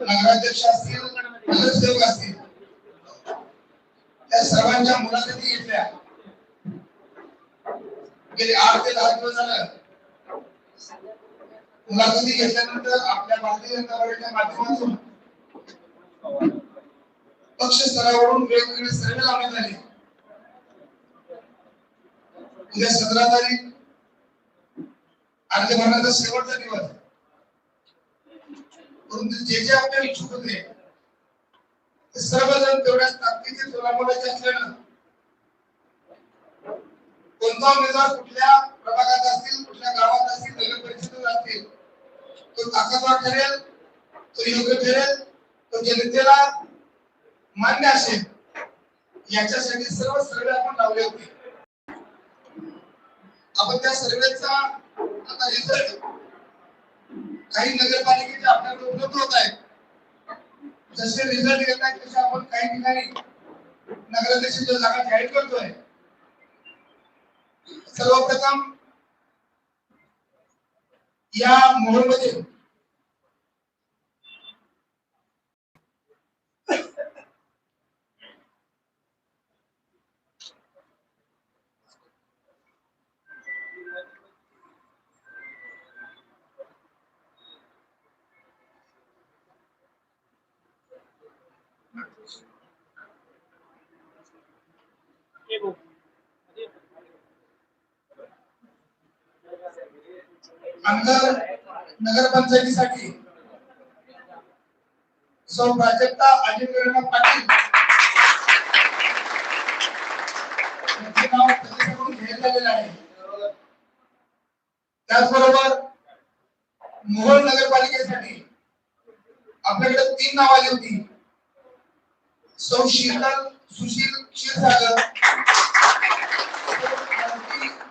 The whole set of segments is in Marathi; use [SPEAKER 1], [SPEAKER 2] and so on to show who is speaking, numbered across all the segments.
[SPEAKER 1] नगराध्यक्ष असतील नगरसेवक असतील त्या सर्वांच्या मुलाखती घेतल्या गेले आठ ते दहा दिवस झालं मुलाखती घेतल्यानंतर आपल्या भारतीय जनता पार्टीच्या माध्यमातून पक्ष स्तरावरून वेगवेगळे सर्वे लावण्यात आले उद्या सतरा तारीख अर्ज भरण्याचा शेवटचा दिवस. परंतु जे जे आपल्या इच्छुक होते ते सर्वजण तेवढ्याच ताकदीचे सोलापुराचे असल्यानं कोणता उमेदवार कुठल्या प्रभागात असतील कुठल्या गावात असतील नगर परिषदेत असतील तो ताकदवार ठरेल तो योग्य ठरेल तो जनतेला मान्य असेल याच्यासाठी सर्व सर्वे आपण लावले होते. आपण त्या सर्वेचा आता रिझल्ट काही नगरपालिकेचे आपल्याकडे उपलब्ध होत आहेत. जसे रिझल्ट येत आहेत तसे आपण काही ठिकाणी नगराध्यक्षांच्या जागा जाहीर करतोय सर्वप्रथम या मोहरमध्ये अंतर नगरपंचायतीसाठी सौ प्राजक्ता अजिंक्य पाटील. यांचे नाव प्रदेशाकडून घेण्यात आलेलं आहे. त्याचबरोबर मोहोळ नगरपालिकेसाठी आपल्याकडे तीन नाव आली होती. सौ शीतल सुशील क्षीरसागर.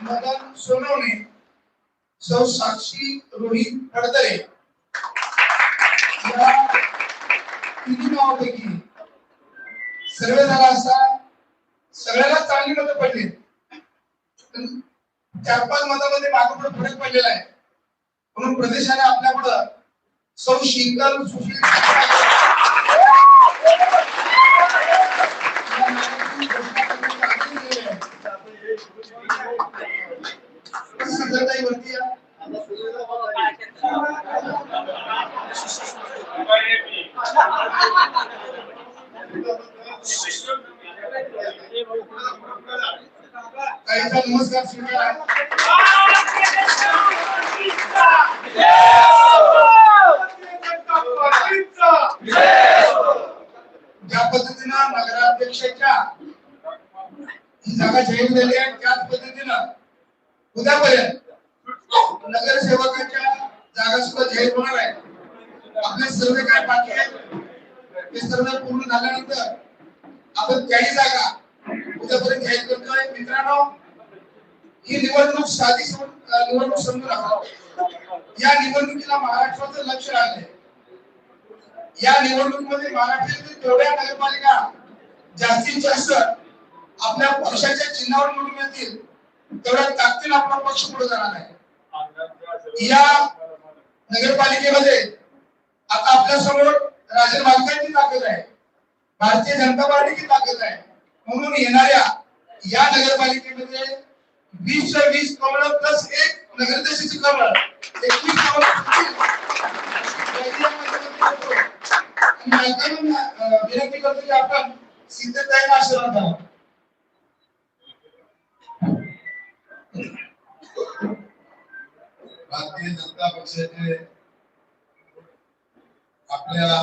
[SPEAKER 1] मदन सोनवणे. सौ साक्षी रोहित हडदरे या तिन्ही नावापैकी सर्वे झाला असा सगळ्याला चांगली मतं पडली. चार पाच मतामध्ये मागे पुढे फरक पडलेला आहे. म्हणून प्रदेशाने आपल्याकडं सौ शीतल सुशील आहे. सिद्धताई वरती या. ताईचा नमस्कार स्वीकारा ज्या पद्धतीनं नगराध्यक्षाच्या ही जागा जाहीर झाली आहे त्याच पद्धतीनं उद्यापर्यंत नगरसेवकाच्या जागा सुद्धा जाहीर होणार आहे आपले सर्वे काय बाकी आहे ते सर्व पूर्ण झाल्यानंतर आपण त्याही जागा उद्यापर्यंत जाहीर करतोय मित्रांनो ही निवडणूक साधी सम- अं, निवडणूक समजू नका या निवडणुकीला महाराष्ट्राचं लक्ष राहिलंय या निवडणुकीमध्ये महाराष्ट्रातील जेवढ्या नगरपालिका जास्तीत जास्त आपल्या पक्षाच्या चिन्हावर निवडून येतील तेवढ्या ताकदीने आपला पक्ष पुढे जाणार आहे. या नगरपालिकेमध्ये आता आपल्यासमोर राजन मालकांची ताकद आहे भारतीय जनता पार्टीची ताकद आहे. म्हणून येणाऱ्या या नगरपालिकेमध्ये वीस वीस कमळ प्लस एक नगरदर्शची कमळ एकवीस कमळ विनंती करतो की आपण सिद्धताईंना आशीर्वाद द्यावा
[SPEAKER 2] भारतीय जनता पक्षाचे आपल्या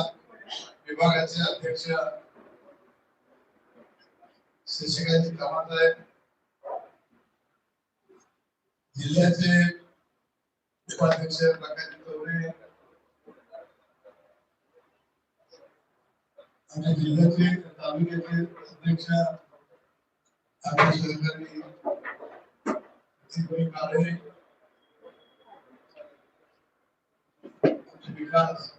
[SPEAKER 2] विभागाचे अध्यक्ष शशिकांत कामत आहे जिल्ह्याचे उपाध्यक्ष प्रकाश चौरे आमच्या जिल्ह्याचे तालुक्याचे अध्यक्ष सहकारी काळे विकास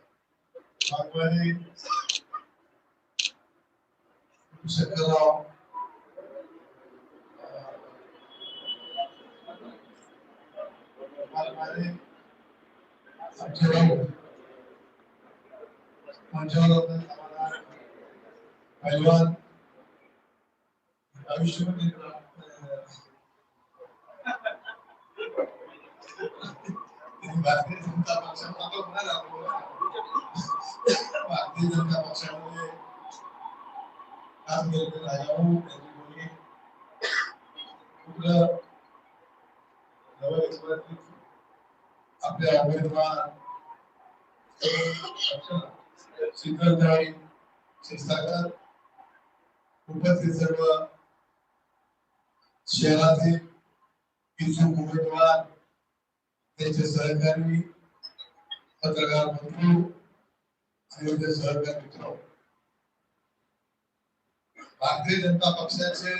[SPEAKER 2] शंकरराव आमचे मंचावर होते आम्हाला पैलवान आयुष्यमध्ये भारतीय जनता पक्षामध्ये होणार भारतीय जनता पक्षामध्ये काम केलं राजाभाऊ त्यांची मुलगी कुठलं नवं आपल्या उमेदवार शीतलताई क्षीरसागर उपस्थित सर्व शहराचे इच्छुक उमेदवार त्यांचे सहकारी पत्रकार बंधू आणि सहकार सहकारी मित्र. भारतीय जनता पक्षाचे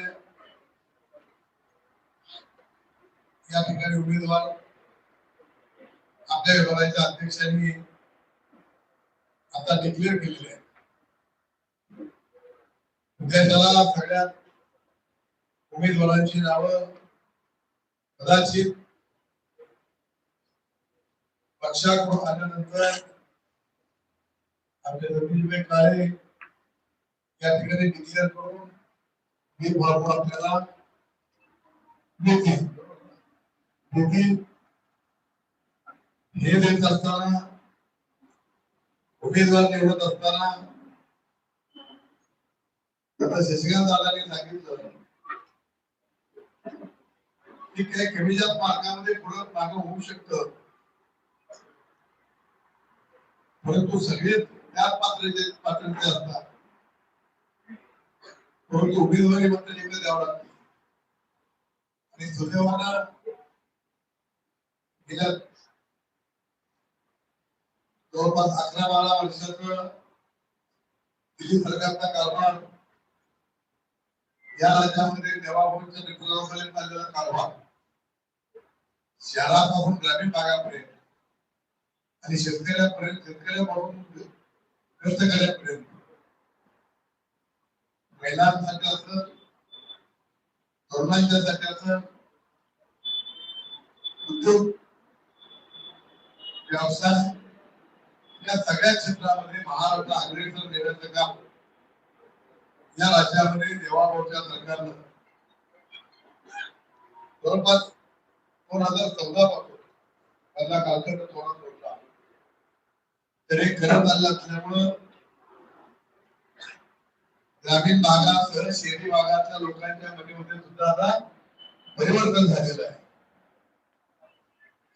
[SPEAKER 2] या ठिकाणी उमेदवार आपल्या विभागाच्या अध्यक्षांनी आता डिक्लेअर केलेले आहे विद्यार्थ्याला त्याला सगळ्यात उमेदवारांची नावं कदाचित पक्षाकडून आल्यानंतर आपले रवींद्र काळे या ठिकाणी डिक्लेअर करून मी भरपूर आपल्याला देतील. देतील. हे देत असताना उमेदवार निवडत असताना आता शशिकांत दादांनी सांगितलं. की काही कमी जास्त मार्गामध्ये पुढे मागं होऊ शकत. परंतु सगळे त्याच पात्रते पात्रते असतात. परंतु उमेदवारी मात्र एकदा द्यावं लागते. आणि दुर्दैवानं गेल्या जवळपास अकरा बारा वर्षाचं दिल्ली सरकारचा कारभार या राज्यामध्ये देवाभाऊच्या नेतृत्वाखाली चाललेला कारभार शहरापासून ग्रामीण भागापर्यंत आणि शेतकऱ्यापर्यंत शेतकऱ्यापासून कष्टकऱ्यापर्यंत महिलांसाठी असं तरुणांच्या असं उद्योग व्यवसाय या सगळ्या क्षेत्रामध्ये महाराष्ट्र अग्रेसर देण्याचं काम या राज्यामध्ये देवाभावच्या सरकारनं जवळपास दोन हजार चौदा पासून त्यांना कालखंड धोरण सोडला तर हे करत आलं असल्यामुळं ग्रामीण भागासह शहरी भागातल्या लोकांच्या मनीमध्ये सुद्धा आता परिवर्तन झालेलं आहे.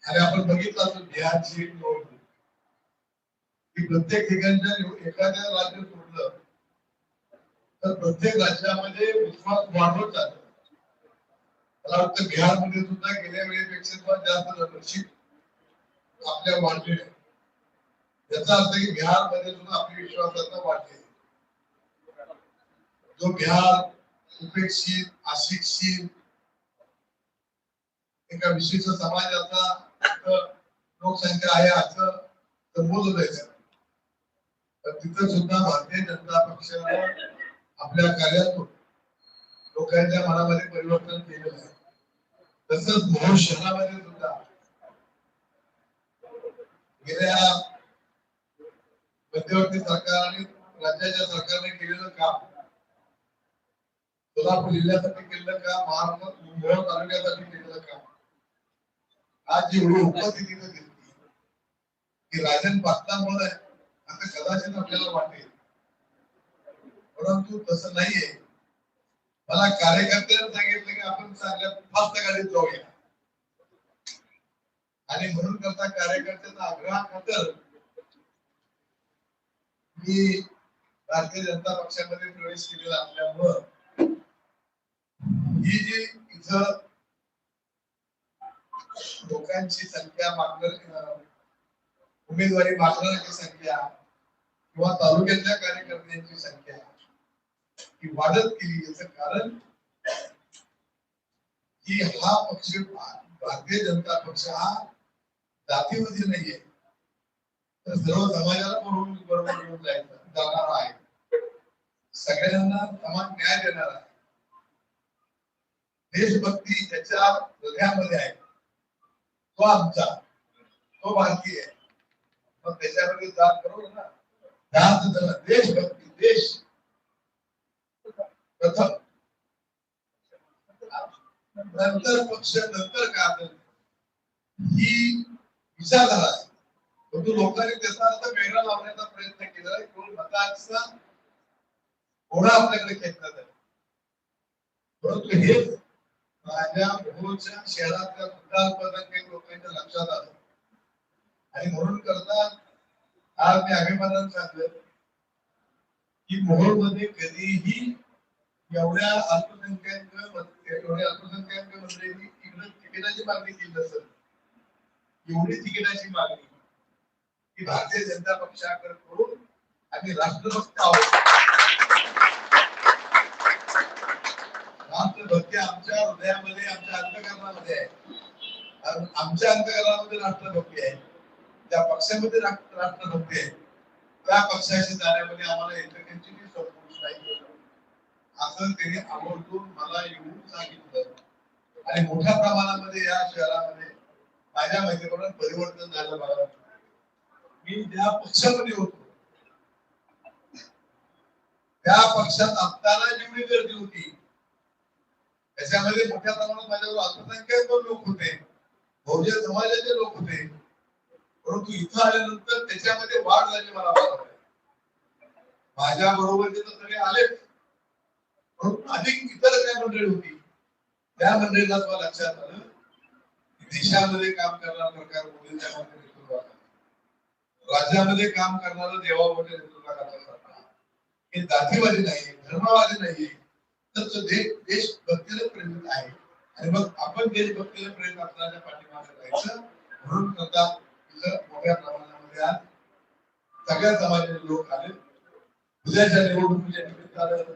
[SPEAKER 2] आणि आपण बघितलं असं बिहारची निवडणूक की प्रत्येक ठिकाणच्या एखाद्या राज्य तर प्रत्येक राज्यामध्ये विश्वास वाढवत चालतो मला वाटतं बिहारमध्ये सुद्धा गेल्या वेळेपेक्षा पण जास्त नशीब आपल्या वाढले याचा अर्थ की बिहारमध्ये सुद्धा आपली विश्वासार्हता वाढली जो बिहार उपेक्षित अशिक्षित एका विशिष्ट समाजाचा लोकसंख्या आहे असं संबोधलं जायचं. तर तिथं सुद्धा भारतीय जनता पक्षानं आपल्या कार्यातून लोकांच्या मनामध्ये परिवर्तन केलेलं आहे. तसंच भोर शहरामध्ये सुद्धा. गेल्या मध्यवर्ती सरकार आणि राज्याच्या सरकारने केलेलं काम सोलापूर जिल्ह्यासाठी केलेलं काम महाराष्ट्र मोहोळ तालुक्यासाठी केलेलं काम आज जेवढी उपस्थिती दिसते की राजन पाटलामुळे असं कदाचित आपल्याला वाटेल. परंतु तसं नाहीये. मला कार्यकर्त्यांनी सांगितलं की आपण चांगल्या फास्ट गाडीत जाऊया. आणि म्हणून करता कार्यकर्त्यांना आग्रह खातर मी भारतीय जनता पक्षामध्ये प्रवेश केलेला असल्यामुळं ही जी इथं लोकांची संख्या मागणार उमेदवारी मागणाऱ्यांची संख्या किंवा तालुक्यातल्या कार्यकर्त्यांची संख्या ही वाढत गेली याचं कारण, की हा पक्ष भारतीय जनता पक्ष हा जातीमध्ये नाहीये तर सर्व समाजाला बरोबर बरोबर घेऊन जायचं, जाणार आहे. सगळ्यांना समान न्याय देणार आहे. देशभक्ती त्याच्या हृदयामध्ये आहे. तो आमचा तो भारतीय मग त्याच्यामध्ये जात बरोबर ना. जरा देशभक्ती नंतर पक्ष नंतर काय ही विचारधारा आहे. परंतु लोकांनी त्याचा अर्थ वेगळा लावण्याचा प्रयत्न केला किंवा मताचा घोडा आपल्याकडे खेचण्यात आला परंतु हे माझ्या भोच्या शहरातल्या सुद्धा काही लोकांच्या लक्षात आलं. आणि म्हणून करता आज मी अभिमानानं सांगलं की मोहोळमध्ये कधीही एवढ्या अल्पसंख्याक एवढ्या अल्पसंख्याक मंत्र्यांनी तिकडे तिकिटाची मागणी केली नसेल एवढी तिकिटाची मागणी. ही भारतीय जनता पक्षाकडे करून आम्ही राष्ट्रभक्त आहोत. राष्ट्रभक्ती आमच्या हृदयामध्ये आमच्या अंतकरणामध्ये आहे. आमच्या अंतकरणामध्ये राष्ट्रभक्ती आहे. त्या पक्षामध्ये राष्ट्र- राष्ट्रभक्ती आहे. त्या पक्षाशी जाण्यामध्ये आम्हाला एकमेकांची संपूर्ण नाही असं त्यांनी आवडून मला येऊन सांगितलं. आणि मोठ्या प्रमाणामध्ये या शहरामध्ये माझ्या माहितीप्रमाणे परिवर्तन झालं मला. मी ज्या पक्षामध्ये होतो त्या पक्षात असताना जेवढी गर्दी होती त्याच्यामध्ये मोठ्या प्रमाणात माझ्यावर अल्पसंख्याक पण लोक होते बहुजन समाजाचे लोक होते. परंतु इथं आल्यानंतर त्याच्यामध्ये वाढ झाली मला माझ्या बरोबर तर सगळे आलेच परंतु अधिक इतर काय मंडळी होती? त्या मंडळीला मला लक्षात आलं? देशामध्ये काम करणारा प्रकार मोदी नेतृत्वात राज्यामध्ये काम करणारा देवाबाच्या नेतृत्वाखाली सरकार हे जातीवादी नाही धर्मवादी नाही तर तो देश देशभक्तीला प्रेरित आहे. आणि मग आपण देशभक्तीला प्रेरित असणाऱ्या पाठीमागे राहायचं म्हणून आता तिथं मोठ्या प्रमाणामध्ये आज सगळ्या समाजाचे लोक आले. उद्याच्या निवडणुकीच्या निमित्तानं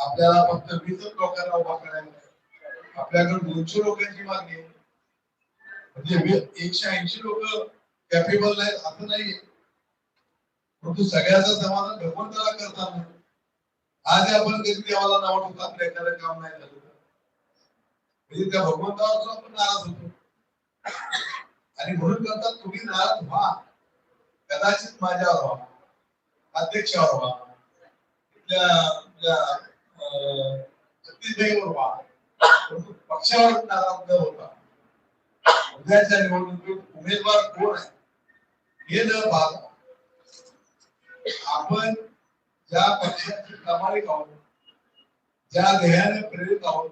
[SPEAKER 2] आपल्याला फक्त वीसच लोकांना उभा करायला आपल्याकडे दोनशे लोकांची मागणी आहे. म्हणजे एकशे ऐंशी लोक कॅपेबल नाहीत असं नाहीये. परंतु सगळ्याचं समाधान भगवंताला करताना. आज आपण कधी देवाला नाव ठेवतो आपलं एखादं काम नाही झालं म्हणजे त्या भगवंतावर आपण नाराज होतो. आणि म्हणून करतात तुम्ही नाराज व्हा. कदाचित माझ्यावर व्हा. अध्यक्षावर व्हा. इथल्या आपल्या, परंतु पक्षावर नाराज न होता उद्याच्या निवडणुकीत उमेदवार कोण आहे हे न पाहता आपण ज्या पक्षाचे प्रामाणिक आहोत ज्या ध्येयाने प्रेरित आहोत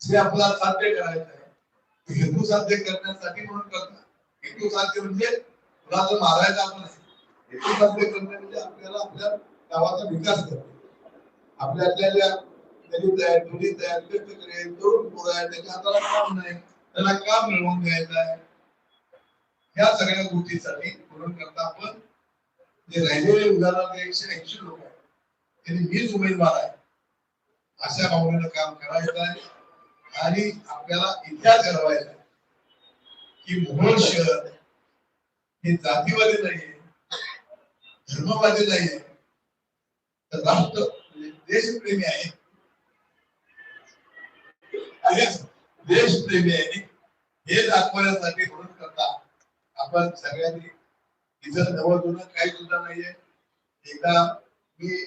[SPEAKER 2] जे आपल्याला साध्य करायचं आहे हेतू साध्य करण्यासाठी म्हणून करतात हेतू साध्य म्हणजे कुणाचं मारायचं आपण हेतू साध्य करणे म्हणजे आपल्याला आपल्या गावाचा विकास करणे आपल्यातल्या ज्या दलित आहेत दलित आहेत शेतकरी आहेत तरुण पोरं आहेत त्याच्या हाताला काम नाही त्याला काम मिळवून घ्यायचं आहे. ह्या सगळ्या गोष्टीसाठी म्हणून करता आपण जे राहिलेले उदाहरणार्थ एकशे ऐंशी लोक आहेत त्यांनी मीच उमेदवार आहे अशा भावनेनं काम करायचं आहे आणि आपल्याला इतिहास घडवायचा की मोहोळ शहर हे जातीवादी नाहीये धर्मवादी नाहीये तर राष्ट्र देशप्रेमी आहे देश हे दाखवण्यासाठी म्हणून करता आपण सगळ्यांनी जवळ जुनं काही सुद्धा नाहीये एकदा मी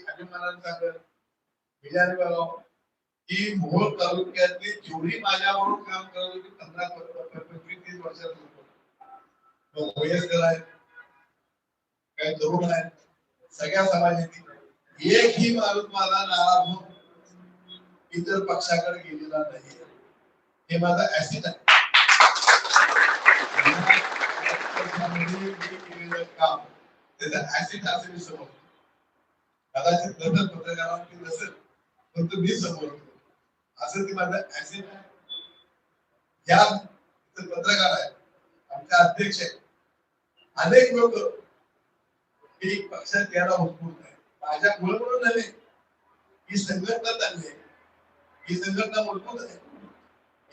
[SPEAKER 2] की मोहोळ तालुक्यातली जेवढी माझ्याबरोबर काम करत होती पंधरा पंचवीस वर्षात वयस्कर आहेत काही तरुण आहेत सगळ्या एक एकही माणूस मला नाराज होऊन इतर पक्षाकडे गेलेला नाही. हे माझा ऍसिड आहे. काम त्याचा ऍसिड असं मी समजतो. कदाचित नसेल पत्रकारांची नसेल परंतु मी समजतो. असं ते माझा ऍसिड आहे. या पत्रकार आहे आमच्या अध्यक्ष आहेत. अनेक लोक ही पक्षात यायला उत्स्फूर्त नाही माझ्या मुळे म्हणून नव्हे ही संघटना चालली ही संघटना मूलभूत आहे.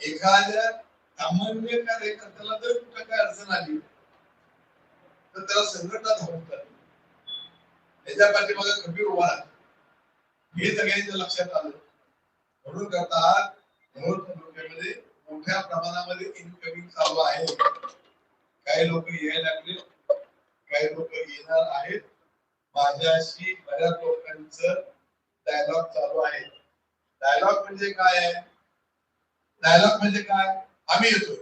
[SPEAKER 2] एखाद्या सामान्य कार्यकर्त्याला जर कुठं काय अडचण आली तर त्याला संघटना चालली त्याच्या पाठीमागे खंबीर उभा हे सगळ्यांच्या लक्षात आलं. म्हणून करता मोहोळ तालुक्यामध्ये मोठ्या प्रमाणामध्ये इनकमिंग चालू आहे. काही लोक यायला लागले. काही लोक येणार आहेत. माझ्याशी बऱ्याच लोकांचं डायलॉग चालू आहे. डायलॉग म्हणजे काय आहे? डायलॉग म्हणजे काय? आम्ही येतो.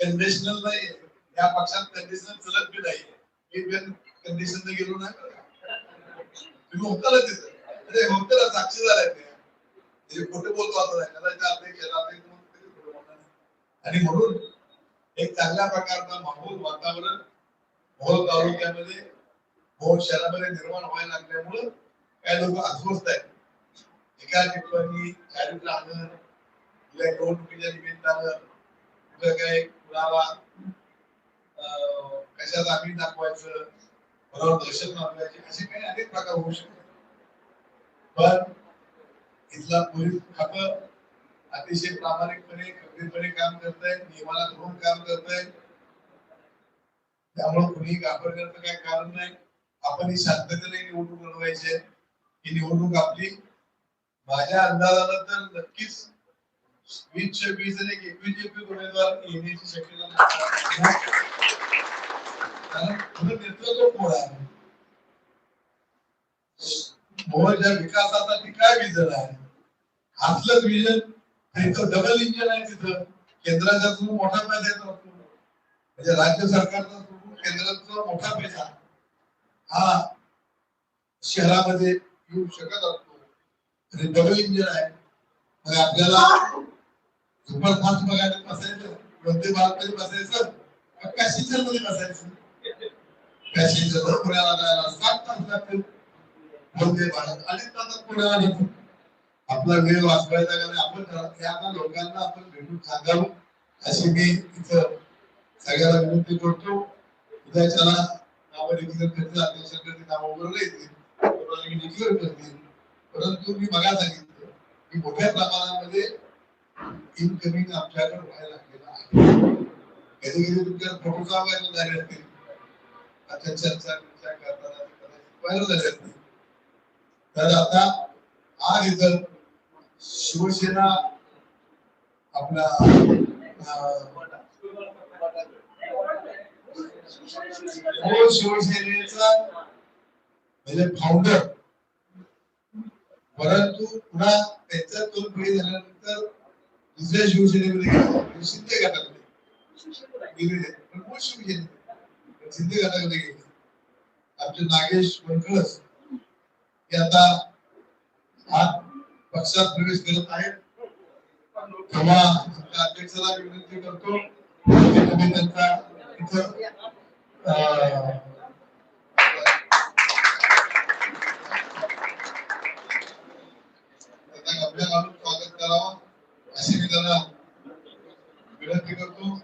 [SPEAKER 2] कंडिशनल नाही या पक्षात कंडिशनल चलत बी नाही. मी कंडिशन गेलो नाही. तुम्ही होताल तिथं. अरे होतं साक्षी झालाय ते. ते खोटे बोलतो आता नाही कदाचित केला ते आणि म्हणून एक चांगल्या प्रकारचा माहोल वातावरण मोहोळ तालुक्यामध्ये मोहोळ शहरामध्ये निर्माण व्हायला लागल्यामुळं काही लोक अस्वस्थ आहेत. एका ठिकाणी चारित्र्य आणणं या निवडणुकीच्या निमित्तानं कुठं काय कुणाला कशात आम्ही दाखवायचं कोणावर दहशत मारवायची असे काही अनेक प्रकार होऊ शकतात. पण इथला पोलीस खात अतिशय प्रामाणिकपणे खबरीपणे काम करत आहे नियमाला धरून काम करत आहे त्यामुळे कुणी करत काही कारण नाही. आपण ही शांततेने निवडणूक लढवायची आहे. ही निवडणूक आपली माझ्या अंदाजानं तर नक्कीच वीसशे वीस आणि एकवीस एकवीस उमेदवार येण्याची शक्यता कारण पुढे नेतृत्व कोण आहे? काय विजन आहे? असलंच विजन तिथं डबल इंजन आहे तिथं. केंद्राचा थ्रू मोठा पैसा येतो. म्हणजे राज्य सरकारचा थ्रू केंद्राचा मोठा पैसा. हा शहरामध्ये येऊ शकत असतो. आणि डबल इंजिन आहे. मग आपल्याला सुपरफास्ट बघायला बसायचं. वंदे भारतमध्ये बसायचं. पॅसेंजरमध्ये बसायचं. पॅसेंजर पुण्याला जायला सात तास लागतील. वंदे भारत अनेक तासात पुण्याला निघतो आपला वेळ वाचवायचा कारण आपण त्या लोकांना आपण भेटून सांगावं. अशी मी इथं सगळ्याला विनंती करतो. उद्याच्याला नावं डिक्लेअर करतील अध्यक्षांकडे नावं वगैरे येतील डिक्लेअर करतील? परंतु मी मला सांगितलं की मोठ्या प्रमाणामध्ये इनकमिंग आमच्याकडे व्हायला लागलेलं आहे. कधी कधी तुमच्या फोटोचा व्हायला झाले असतील? आता चर्चा विचार करताना ते कदाचित व्हायरल झाले असतील. तर आता हा रिझल्ट शिवसेना आपला मूळ शिवसेनेचा म्हणजे फाउंडर परंतु पुन्हा त्यांचा दोन पिढी झाल्यानंतर दुसऱ्या शिवसेनेमध्ये गेला. म्हणजे शिंदे गटामध्ये. मूळ शिवसेने शिंदे गटामध्ये गेले. आमचे नागेश वनकळस हे आता आज पक्षात प्रवेश करत आहेत. तेव्हा अध्यक्षाला विनंती करतो. त्यांचा इथं अं, त्यांना गप्प्या घालून स्वागत करावं अशी मी त्यांना विनंती करतो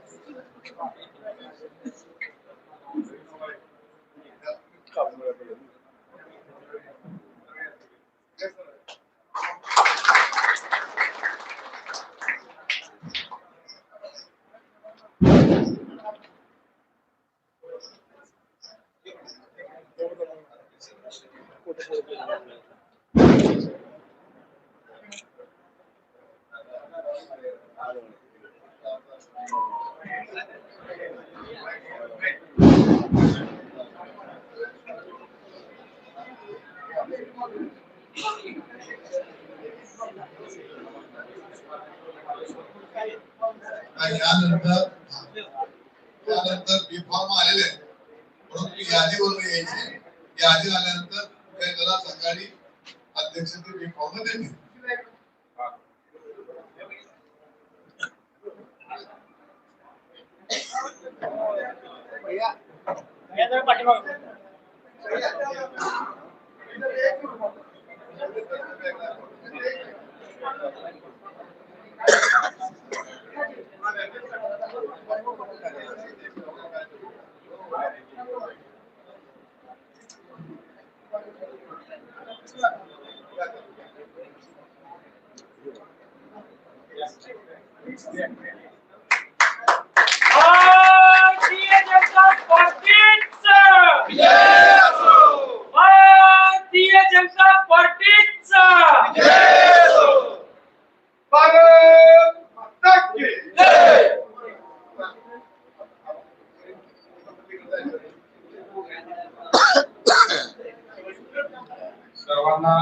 [SPEAKER 3] सर्वांना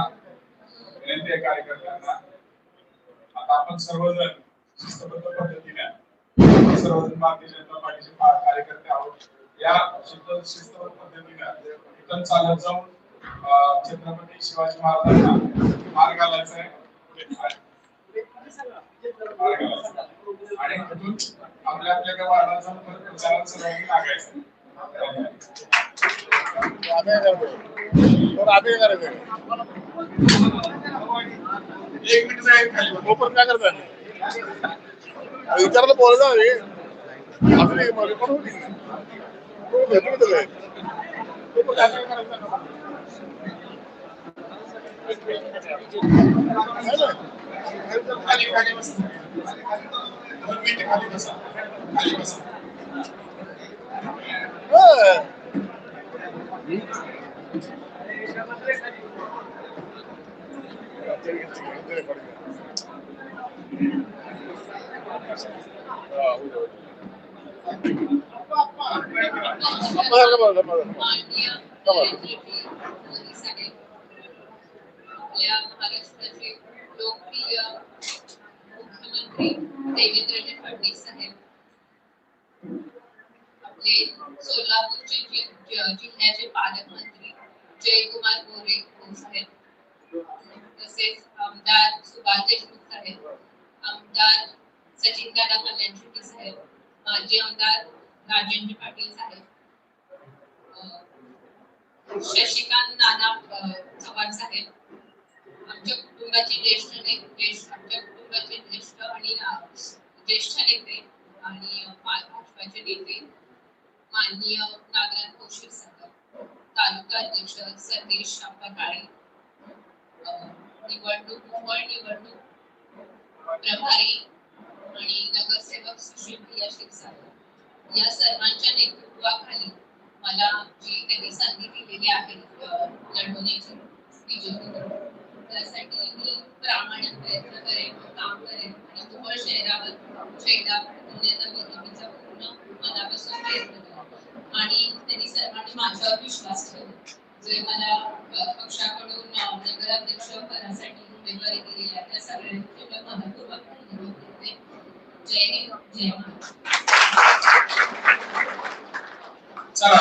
[SPEAKER 3] विनंती आहे कार्यकर्त्यांना आता आपण सर्वजण शिस्तबद्ध पद्धतीने सर्वजण भारतीय जनता पार्टीचे कार्यकर्ते आहोत. या शिस्तबद्ध पद्धतीने इथून चालत जाऊन छत्रपती शिवाजी महाराजांना मार्ग घालायचा आहे. मार्ग आणि तिथून आपल्या आपल्या गावाला जाऊन प्रचारात सर्वांनी लागायचं एक मिनिट जाईल खाली बघा.
[SPEAKER 2] विचारायला बोलायचं रे आपली पण होती तो भेटून दिलंय. तो पण काय काय करायचं
[SPEAKER 3] खाली खाली खाली खाली
[SPEAKER 4] महाराष्ट्राचे मुख्यमंत्री देवेंद्रजी फडणवीस साहेब आपले सोलापूरचे जिल्ह्याचे पालकमंत्री जयकुमार गोरे साहेब. तसेच आमदार सुभाष देशमुख साहेब. आमदार सचिन दादा कल्याण शेट्टी साहेब. माजी आमदार राजेंद्र पाटील साहेब. शशिकांत नाना चव्हाण साहेब. आमच्या कुटुंबाचे ज्येष्ठ ज्येष्ठ आमच्या कुटुंबाचे ज्येष्ठ आणि ज्येष्ठ नेते आणि भाजपाचे नेते. माननीय नागराज कौशल संघ तालुका अध्यक्ष सतीश शाप्पा काळे निवडणूक मुंबई निवडणूक प्रभारी आणि नगरसेवक सुशील प्रिया क्षीरसागर या सर्वांच्या नेतृत्वाखाली मला जी त्यांनी संधी दिलेली आहे लढवण्याची त्यासाठी मी प्रामाणिक प्रयत्न करेन काम करेन आणि मोहोळ शहरावर शैला पुण्याचा बीजेपीचा मनापासून प्रयत्न आणि त्यांनी सर्वांनी माझ्यावर विश्वास ठेवला जे मला पक्षाकडून नगराध्यक्ष पदासाठी उमेदवारी दिलेली आहे त्या सगळ्यांचे मी मनपूर्वक धन्यवाद देते जय हिंद जय महाराष्ट्र.
[SPEAKER 5] चला